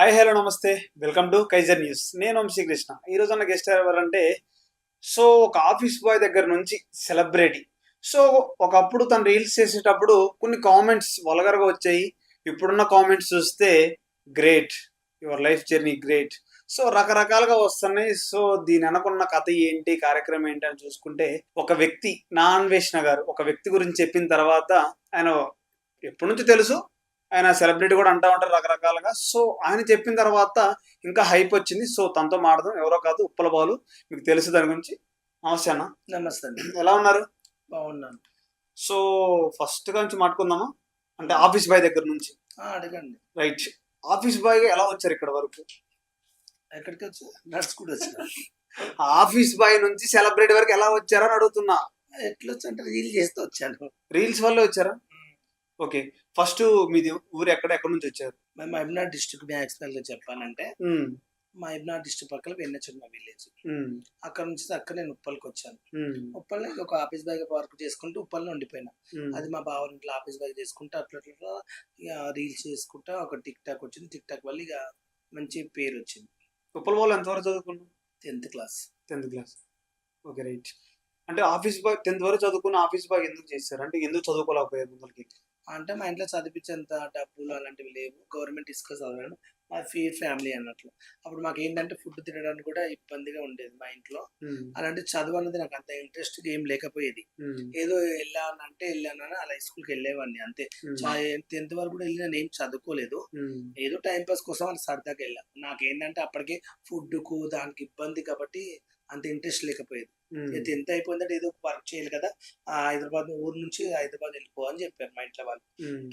Hi hello నమస్తే. Welcome to Kaiser news నేను వంశీ కృష్ణ ఈ రోజు గెస్ట్ ఎవరంటే సో ఒక ఆఫీస్ బాయ్ దగ్గర నుంచి సెలబ్రిటీ సో ఒకప్పుడు తను రీల్స్ చేసేటప్పుడు కొన్ని కామెంట్స్ వలగరగా వచ్చాయి. ఇప్పుడున్న కామెంట్స్ చూస్తే great your life journey great so రకరకాలుగా వస్తున్నాయి. సో దీని వెనకున్న కథ ఏంటి కార్యక్రమం ఏంటి అని చూసుకుంటే ఒక వ్యక్తి నా అన్వేషణ గారు ఒక వ్యక్తి గురించి చెప్పిన తర్వాత ఆయన ఎప్పటి నుంచి తెలుసు ఆయన సెలబ్రిటీ కూడా అంటా ఉంటారు రకరకాలుగా. సో ఆయన చెప్పిన తర్వాత ఇంకా హైప్ వచ్చింది. సో తనతో మాడదాం ఎవరో కాదు ఉప్పల బాలు. మీకు తెలుసు దాని గురించి. నమస్తే అన్న. నమస్తే అండి. ఎలా ఉన్నారు? బాగున్నాను. సో ఫస్ట్ నుంచి మాట్లాడుకుందామా? అంటే ఆఫీస్ బాయ్ దగ్గర నుంచి. అడగండి. రైట్ ఆఫీస్ బాయ్ ఎలా వచ్చారు ఇక్కడ వరకు? ఎక్కడికి వచ్చా నడుచుకుంటూ వచ్చిన ఆఫీస్ బాయ్ నుంచి సెలబ్రిటీ వరకు ఎలా వచ్చారని అడుగుతున్నా. ఎట్లా వచ్చా అంటే రీల్ చేస్తూ వచ్చాను. రీల్స్ వల్ల వచ్చారా? ఓకే ఫస్ట్ మీది ఊరు ఎక్కడ ఎక్కడి నుంచి వచ్చారు? మేము మహబూబ్నాథ్ డిస్ట్రిక్ట్ మ్యాక్స్వెల్గా చెప్పాలంటే ఉమ్, మహబూబ్నాథ్ డిస్ట్రిక్ట్ పక్కన వెన్నచెన్న విలేజ్. అక్కడ నుంచి అక్కడ నేను ఉప్పల్కి వచ్చాను. ఉమ్, ఉప్పల్ని ఒక ఆఫీస్ బాయ్ వర్క్ చేసుకుంటూ ఉప్పల్ని ఉండిపోయినా. అది మా బావ ఇంట్లో ఆఫీస్ బాయ్ చేసుకుంటూ అట్లా అట్లా రీల్స్ చేసుకుంటా ఒక టిక్ టాక్ వచ్చింది. టిక్ టాక్ వల్ల ఇక మంచి పేరు వచ్చింది. ఉప్పల బాల్ ఎంతవరకు చదువుకున్నావు tenth class. Tenth class. Okay right. అంటే ఆఫీస్ బాయ్ టెన్త్ వరకు చదువుకున్న ఆఫీస్ బాయ్ ఎందుకు చేశారు? అంటే ఎందుకు చదువుకోలేకపోయారు ముందరికి అంటే మా ఇంట్లో చదివించేంత డబ్బులు అలాంటివి లేవు. గవర్నమెంట్ తీసుకొని చదవడం మా ఫీ ఫ్యామిలీ అన్నట్లు. అప్పుడు మాకు ఏంటంటే ఫుడ్ తినడానికి కూడా ఇబ్బందిగా ఉండేది మా ఇంట్లో. అలాంటి చదువు అన్నది నాకు అంత ఇంట్రెస్ట్ ఏం లేకపోయేది. ఏదో వెళ్ళానంటే వెళ్ళానని అలా స్కూల్కి వెళ్ళేవాడిని అంతే. టెన్త్ వరకు కూడా వెళ్ళి నేను ఏం చదువుకోలేదు ఏదో టైం పాస్ కోసం అని సరదాకి వెళ్ళా. నాకేంటంటే అప్పటికే ఫుడ్కు దానికి ఇబ్బంది కాబట్టి అంత ఇంట్రెస్ట్ లేకపోయేది. టెన్త్ అయిపోయిందంటే ఏదో వర్క్ చేయాలి కదా ఆ హైదరాబాద్ ఊరు నుంచి హైదరాబాద్ వెళ్ళిపో అని చెప్పారు మా ఇంట్లో వాళ్ళు.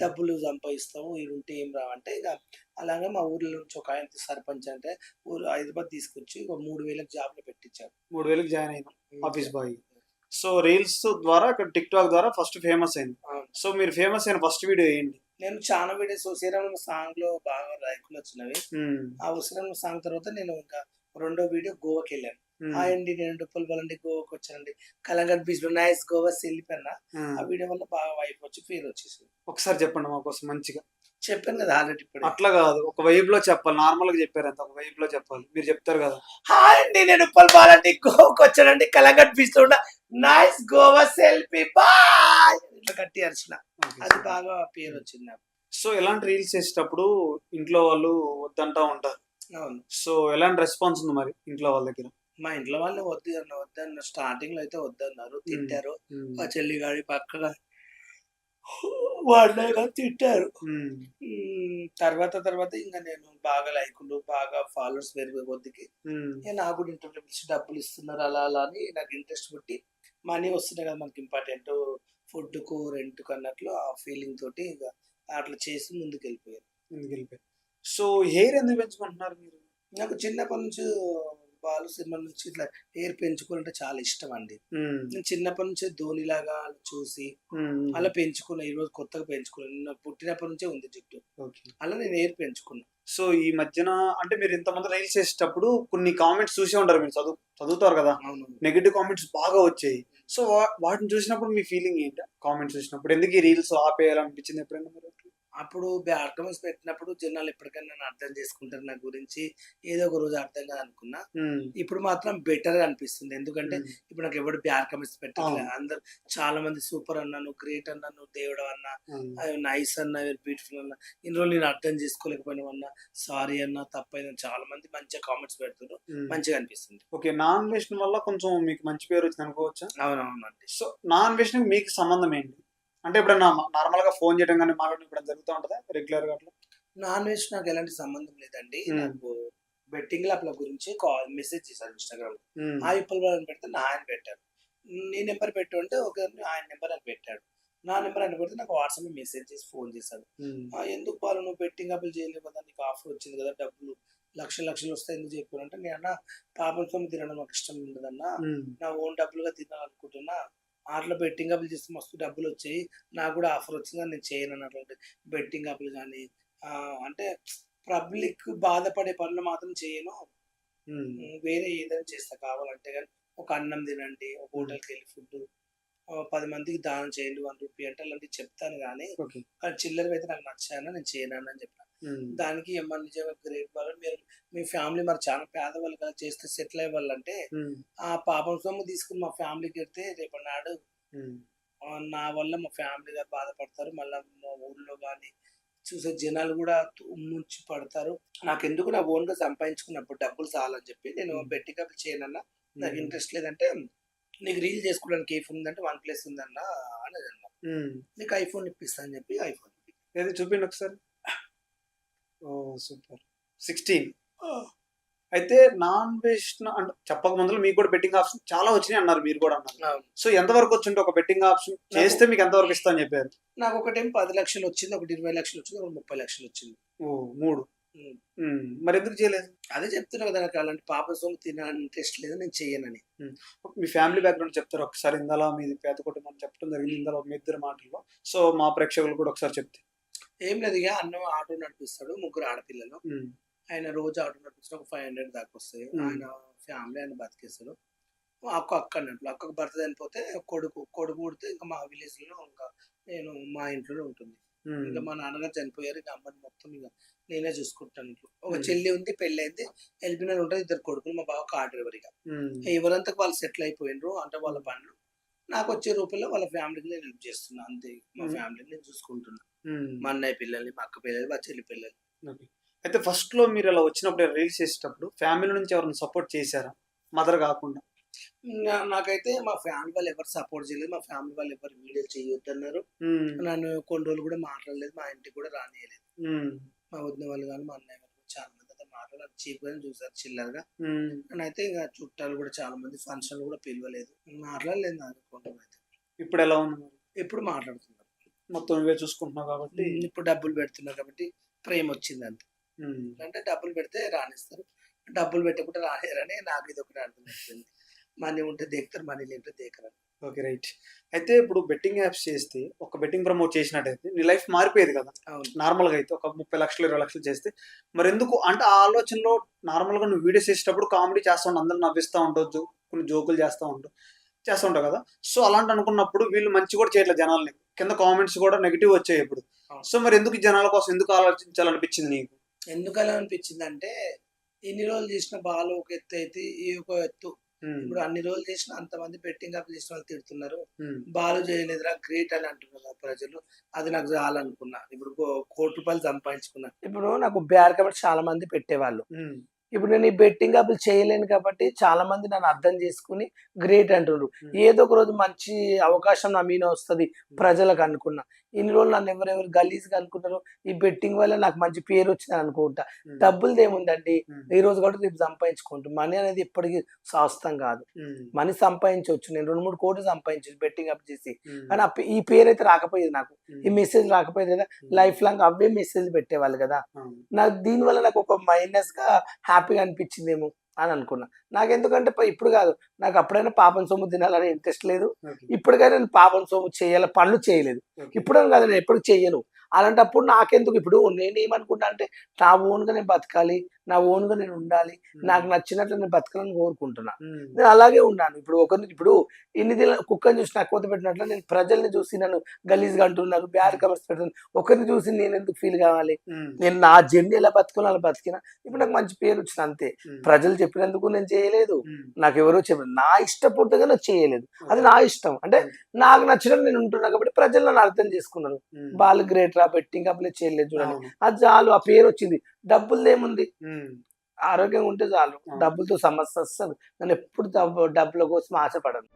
డబ్బులు సంపాదిస్తాము ఇది ఉంటే ఏం రావంటే ఇక అలాగే మా ఊర్లో నుంచి ఒక ఆయన సర్పంచ్ అంటే ఊరు హైదరాబాద్ తీసుకొచ్చి ఒక మూడు వేలకు జాబ్లో పెట్టించారు. మూడు వేలకు జాయిన్ అయినా ఆఫీస్ బాయ్. సో రీల్స్ ద్వారా ఇక్కడ టిక్ టాక్ ద్వారా ఫస్ట్ ఫేమస్ అయింది. సో మీరు ఫేమస్ అయిన ఫస్ట్ వీడియో ఏంటి? నేను చాలా వీడియోస్ ఉసిరం సాంగ్లో బాగా లైకులు వచ్చినవి. ఆ ఉసిరం సాంగ్ తర్వాత నేను ఇంకా రెండో వీడియో గోవాకి వెళ్ళాను. హాయ్ అండి నేను డుప్పల్ బలండి గోవాకి వచ్చానండి. కలంగట్ బీచ్లో నైస్ గోవా వెళ్ళిపోయినా. ఆ. వీడియో వల్ల బాగా వైఫ్ వచ్చి పేరు వచ్చేసింది. ఒకసారి చెప్పండి మా కోసం మంచిగా. చెప్పాను కదా ఆల్రెడీ ఇప్పుడు. అట్లా కాదు ఒక వైబ్లో చెప్పాలి నార్మల్గా చెప్పారు అంత ఒక వైబ్లో చెప్పాలి. మీరు చెప్తారు కదా. హాయ్ అండి నేను ఉప్పల్ బాలండి గోవాకి వచ్చానండి కలంగట్ బీచ్లో ఉన్న నైస్ గోవా సెల్ఫీ. బాయ్! ఇట్లా కట్టి అరిచిన. అది బాగా పేరు వచ్చింది నాకు. సో ఎలాంటి రీల్స్ చేసేటప్పుడు ఇంట్లో వాళ్ళు వద్దంటా ఉంటారు? అవును. సో ఎలాంటి రెస్పాన్స్ ఉంది మరి ఇంట్లో వాళ్ళ దగ్గర? మా ఇంట్లో వాళ్ళు వద్దు అన్న వద్దన్న స్టార్టింగ్లో అయితే వద్దన్నారు తిట్టారు. మా చెల్లి గారి పక్కన వాళ్ళగా తిట్టారు. తర్వాత తర్వాత ఇంకా నేను బాగా లైకులు బాగా ఫాలోవర్స్ పెరిగే కొద్దికి నాకు కూడా ఇంటర్వ్యూ పిలిచి డబ్బులు ఇస్తున్నారు అలా అలా అని నాకు ఇంట్రెస్ట్ పుట్టి మనీ వస్తున్నాయి కదా మనకి ఇంపార్టెంట్ ఫుడ్కు రెంట్కు అన్నట్లు ఆ ఫీలింగ్ తోటి ఇక అట్లా చేసి ముందుకు వెళ్ళిపోయాను ఎందుకు వెళ్ళిపోయారు సో హెయిర్ ఎందుకు పెంచుకుంటున్నారు మీరు? నాకు చిన్నప్పటి నుంచి బాలు సినిమా నుంచి ఇట్లా హెయిర్ పెంచుకోవాలంటే చాలా ఇష్టం అండి. నేను చిన్నప్పటి నుంచే ధోనిలాగా చూసి ఉమ్, అలా పెంచుకున్నా ఈ రోజు కొత్తగా పెంచుకున్నాను నాకు పుట్టినప్పటి నుంచే ఉంది జుట్టు. అలా నేను హెయిర్ పెంచుకున్నా. సో ఈ మధ్యన అంటే మీరు ఇంతమంది రీల్స్ చేసేటప్పుడు కొన్ని కామెంట్స్ చూసే ఉంటారు మీరు. చదువు చదువుతారు కదా? నెగిటివ్ కామెంట్స్ బాగా వచ్చాయి. సో వాటిని చూసినప్పుడు మీ ఫీలింగ్ ఏంటి? కామెంట్స్ చూసినప్పుడు ఎందుకు ఈ రీల్స్ ఆపేయాలనిపించింది ఎప్పుడైనా మీరు? అప్పుడు కమెంట్స్ పెట్టినప్పుడు జనాలు ఎప్పటికైనా నన్ను అర్థం చేసుకుంటారు నా గురించి. ఏదో ఒక రోజు అర్థం కాదు అనుకున్నా ఇప్పుడు మాత్రం బెటర్గా అనిపిస్తుంది. ఎందుకంటే ఇప్పుడు నాకు కమెంట్స్ పెట్టట్లేదు అవును. అందరు చాలా మంది సూపర్ అన్నాను గ్రేట్ అన్నాను దేవుడు అన్నా నైస్ అన్న బ్యూటిఫుల్ అన్న. ఇన్ని రోజులు నేను అర్థం చేసుకోలేకపోయినా సారీ అన్న తప్పైన చాలా మంది మంచిగా కామెంట్స్ పెడుతున్నారు. మంచిగా అనిపిస్తుంది. ఓకే నాన్ వెషన్ వల్ల కొంచెం మీకు మంచి పేరు వచ్చింది అనుకోవచ్చా? అవునవునండి. సో నాన్ వెషన్ మీకు సంబంధం ఏంటి? అంటే ఎప్పుడైనా నార్మల్గా ఫోన్ చేయడం కానీ మాట్లాడడం ఇప్పుడు జరుగుతూ ఉంటుందా రెగ్యులర్గా అట్లా? నాన్ వెజ్ నాకు ఎలాంటి సంబంధం లేదండి. నాకు బెట్టింగ్ యాప్ల గురించి కాల్ మెసేజ్ చేశారు ఇన్స్టాగ్రామ్ ఆ ఇప్పటి వాళ్ళని పెడితే నా ఆయన పెట్టారు నీ నెంబర్ పెట్టు అంటే ఒక ఆయన నెంబర్ అని పెట్టాడు. నా నెంబర్ అని పెడితే నాకు వాట్సాప్ మెసేజ్ చేసి ఫోన్ చేశాడు. ఉమ్, "ఆ, ఎందుకు వాళ్ళు నువ్వు బెట్టింగ్ అప్పులు చేయలేవు కదా నీకు ఆఫర్ వచ్చింది కదా డబ్బులు. లక్షలు లక్షలు వస్తాయి ఎందుకు చెప్పారు అంటే నేను పాపలతో తినడం నాకు ఇష్టం ఉండదన్నా. నా ఓన్ డబ్బులుగా తినాలనుకుంటున్నా. ఆటలో బెట్టింగ్ అప్పులు చేస్తే మస్తు డబ్బులు వచ్చాయి నాకు కూడా ఆఫర్ వచ్చింది నేను చేయను అన్నటువంటి బెట్టింగ్ అప్పులు కానీ అంటే పబ్లిక్ బాధపడే పనులు మాత్రం చేయను. వేరే ఏదైనా చేస్తా కావాలంటే కానీ ఒక అన్నం తినండి ఒక హోటల్కి వెళ్ళి ఫుడ్ పది మందికి దానం చేయండి వన్ రూపీ అంటే అలాంటివి చెప్తాను కానీ కానీ చిల్లర అయితే నాకు నచ్చాను నేను చేయను అని చెప్పాను. దానికి ఏమన్నా నిజంగా గ్రేట్ వాళ్ళు మీరు మీ ఫ్యామిలీ మరి చాలా పేదవాళ్ళు కదా చేస్తే సెటిల్ అయ్యేవాళ్ళంటే ఆ పాపం సొమ్ము తీసుకుని మా ఫ్యామిలీకి వెళ్తే రేపు నాడు నా వల్ల మా ఫ్యామిలీ గారు బాధపడతారు. మళ్ళీ మా ఊర్లో కానీ చూసే జనాలు కూడా ముంచి పడతారు. నాకు ఎందుకు నా ఓన్గా సంపాదించుకున్నప్పుడు డబ్బులు చాలని చెప్పి నేను. బెట్టి కప్పులు చేయనన్నా నాకు ఇంట్రెస్ట్ లేదంటే నీకు రీల్ చేసుకోవడానికి ఏ ఫోన్ ఉందంటే వన్ ప్లస్ ఉందన్నా అని అన్నా నీకు ఐఫోన్ ఇప్పిస్తా అని చెప్పి ఐఫోన్. ఏది చూపిండి ఒకసారి. Oh super. సిక్స్టీన్. అయితే నాన్ వెజ్ అంటే చెప్పక ముందు మీకు కూడా బెట్టింగ్ ఆప్షన్ చాలా వచ్చినాయి అన్నారు మీరు కూడా అన్నారు. సో ఎంతవరకు వచ్చింటే ఒక బెట్టింగ్ ఆప్షన్? చేస్తే మీకు ఎంతవరకు ఇస్తా అని చెప్పారు? నాకు ఒకటేం పది లక్షలు వచ్చింది ఒకటి ఇరవై లక్షలు వచ్చింది ఒకటి ముప్పై లక్షలు వచ్చింది. ఓ మూడు. మరి ఎందుకు చేయలేదు? అదే చెప్తున్నా కదా నాకు అలాంటి పాప సొమ్ము తినాలని ఇంట్రెస్ట్ లేదు నేను చెయ్యనని. మీ ఫ్యామిలీ బ్యాక్గ్రౌండ్ చెప్తారు ఒకసారి ఇందలా మీది పేద కుటుంబం చెప్పడం జరిగింది ఇందలా మీ ఇద్దరు మాటల్లో. సో మా ప్రేక్షకులు కూడా ఒకసారి చెప్తే. ఏం లేదు ఇక అన్న ఆటో నడిపిస్తాడు ముగ్గురు ఆడపిల్లలు. ఆయన రోజు ఆటో నడిపించిన ఒక ఫైవ్ హండ్రెడ్ దాకా వస్తాయి. ఆయన ఫ్యామిలీ ఆయన బతికేస్తాడు అక్క అక్క అన్నట్లు అక్కకు భర్త చనిపోతే కొడుకు కొడుకు పుడితే ఇంకా మా విలేజ్లో ఇంకా నేను మా ఇంట్లోనే ఉంటుంది. ఇంకా మా నాన్నగారు చనిపోయారు ఇంకా అమ్మని మొత్తం ఇంకా నేనే చూసుకుంటాను ఇంట్లో. ఒక. చెల్లి ఉంది పెళ్ళి అయింది. ఎల్పినర్ ఉంటుంది ఇద్దరు కొడుకులు మా బావ కార్ డ్రైవర్ ఇక. ఎవరంతా వాళ్ళు సెటిల్ అయిపోయినరు అంటే వాళ్ళ పనులు. నాకు వచ్చే రూపంలో వాళ్ళ ఫ్యామిలీకి నేను హెల్ప్ చేస్తున్నా అంతే. మా. ఫ్యామిలీని నేను చూసుకుంటున్నా. ఉమ్. మా అన్నయ్య పిల్లల్ని మా అక్క పిల్లలు మా చెల్లి పిల్లలు. అయితే ఫస్ట్లో మీరు ఇలా వచ్చినప్పుడు రీల్స్ చేసేటప్పుడు ఫ్యామిలీ నుంచి ఎవరైనా సపోర్ట్ చేశారా? మదర్ కాకుండా. నాకైతే మా ఫ్యామిలీ వాళ్ళు ఎవరు సపోర్ట్ చేయలేదు. మా ఫ్యామిలీ వాళ్ళు ఎవరు వీడియోలు చేయొద్దు అన్నారు నన్ను కొన్ని రోజులు కూడా మాట్లాడలేదు. మా ఇంటికి కూడా రానియలేదు. మా వదిన వాళ్ళు కానీ మా అన్నయ్య వాళ్ళు చాలా మంది అయితే మాట్లాడారు. చీప్ గానే చూసారు చిల్లరగా. ఉమ్, నన్ను అయితే ఇంకా చుట్టాలు కూడా చాలా మంది ఫంక్షన్ కూడా పిలవలేదు. మాట్లాడలేదు నాకు అయితే ఇప్పుడు ఎలా ఉంది? ఎప్పుడు మాట్లాడుతున్నారు మొత్తం నువ్వే చూసుకుంటున్నావు కాబట్టి. ఇప్పుడు డబ్బులు పెడుతున్నారు కాబట్టి ప్రేమ వచ్చింది అంతే. అంటే డబ్బులు పెడితే రాణిస్తారు. డబ్బులు పెట్టకుండా రానియరని నాకు ఇది ఒకటి అర్థమైపోయింది మనీ ఉంటే దేకుతారు మనీ లేకపోతే దేకరు. Okay right. అయితే ఇప్పుడు బెట్టింగ్ యాప్స్ చేస్తే ఒక బెట్టింగ్ ప్రమోట్ చేసినట్టయితే నీ లైఫ్ మారిపోయేది కదా. నార్మల్గా అయితే ఒక ముప్పై లక్షలు ఇరవై లక్షలు చేస్తే మరి ఎందుకు అంటే ఆ ఆలోచనలో నార్మల్గా నువ్వు వీడియోస్ చేసేటప్పుడు కామెడీ చేస్తూ ఉంటావు అందరూ నవ్విస్తూ ఉండొచ్చు కొన్ని జోకులు చేస్తూ ఉంటావు చేస్తూ ఉంటావు కదా? సో అలాంటి అనుకున్నప్పుడు వీళ్ళు మంచి కూడా చేయట్లేదు జనాల్ని. కింద కామెంట్స్ కూడా నెగిటివ్ వచ్చాయి ఇప్పుడు. సో మరి ఎందుకు జనాల కోసం ఎందుకు ఆలోచించాలనిపించింది నీకు? ఎందుకు అలా అనిపించింది అంటే ఇన్ని రోజులు చేసిన బాలు ఒక ఎత్తు అయితే ఈ ఒక ఎత్తు. ఇప్పుడు అన్ని రోజులు చేసిన అంతమంది బెట్టింగ్ అప్ చేసిన వాళ్ళు తిడుతున్నారు. బాలు చేయలేదురా గ్రేట్ అని అంటున్నారు ప్రజలు. అది నాకు చాలనుకున్నా. ఇప్పుడు కోటి రూపాయలు సంపాదించుకున్నా. ఇప్పుడు నాకు బ్యాడ్ కాబట్టి చాలా మంది పెట్టేవాళ్ళు ఇప్పుడు నేను ఈ బెట్టింగ్ అప్లు చేయలేను కాబట్టి చాలా మంది నన్ను అర్థం చేసుకుని గ్రేట్ అంటున్నారు. ఏదో ఒక రోజు మంచి అవకాశం నా మీద వస్తుంది ప్రజలకు అనుకున్నా. ఇన్ని రోజులు నన్ను ఎవరెవరు గలీజ్గా అనుకున్నారు ఈ బెట్టింగ్ వల్ల నాకు మంచి పేరు వచ్చింది అనుకుంటా. ఉమ్, డబ్బులు ఏముందండి? ఈ రోజు కూడా రేపు సంపాదించుకుంటాం. మనీ అనేది ఎప్పటికీ శాస్త్రం కాదు. మనీ సంపాదించవచ్చు. నేను రెండు మూడు కోట్లు సంపాదించవచ్చు బెట్టింగ్ అప్ చేసి. కానీ ఈ పేరు అయితే రాకపోయేది నాకు. ఈ మెసేజ్ రాకపోయేది కదా? లైఫ్ లాంగ్ అవే మెసేజ్ పెట్టేవాళ్ళు కదా. నాకు దీనివల్ల నాకు ఒక మైనస్గా హ్యాపీగా అనిపించిందేమో అని అనుకున్నా. నాకు ఎందుకంటే ఇప్పుడు కాదు. నాకు అప్పుడైనా పాపం సొమ్ము తినాలని ఇంట్రెస్ట్ లేదు. ఇప్పటికైనా నేను పాపం సొమ్ము చేయాలి పనులు చేయలేదు. ఓకే. ఇప్పుడు కాదు నేను ఎప్పుడు చెయ్యను. అలాంటప్పుడు నాకెందుకు? ఇప్పుడు నేను ఏమనుకుంటా అంటే నా ఓన్గా నేను బతకాలి. నా ఓన్గా నేను ఉండాలి. నాకు నచ్చినట్లు నేను బతకాలని కోరుకుంటున్నా. నేను అలాగే ఉన్నాను. ఇప్పుడు ఒకరిని ఇప్పుడు ఇన్ని దిన కుక్కని చూసి నాకు కోత పెట్టినట్లు నేను ప్రజల్ని చూసి నన్ను గలీజ్గా అంటున్నారు బ్యాడ్ కవర్స్ పెడుతున్నారు. ఒకరిని చూసి నేను ఎందుకు ఫీల్ కావాలి? నేను నా జర్నీ ఎలా బతుకున్నా అలా బతికినా. ఇప్పుడు నాకు మంచి పేరు వచ్చింది అంతే. ప్రజలు చెప్పినందుకు నేను చేయలేదు. నాకు ఎవరో చెప్పారు నా ఇష్టపూర్తిగా నాకు చేయలేదు. అది నా ఇష్టం. అంటే నాకు నచ్చినట్టు నేను ఉంటున్నా కాబట్టి ప్రజలు నన్ను అర్థం చేసుకున్నారు. ఉమ్, బాల్ గ్రేట్ రా బెట్టింగ్ అప్లై చేయలేదు చూడండి. అది చాలు ఆ పేరు వచ్చింది. డబ్బులు ఏముంది ఆరోగ్యంగా ఉంటే చాలు. డబ్బులతో సమస్య వస్తుంది నేను ఎప్పుడు డబ్బు డబ్బుల కోసం ఆశపడను.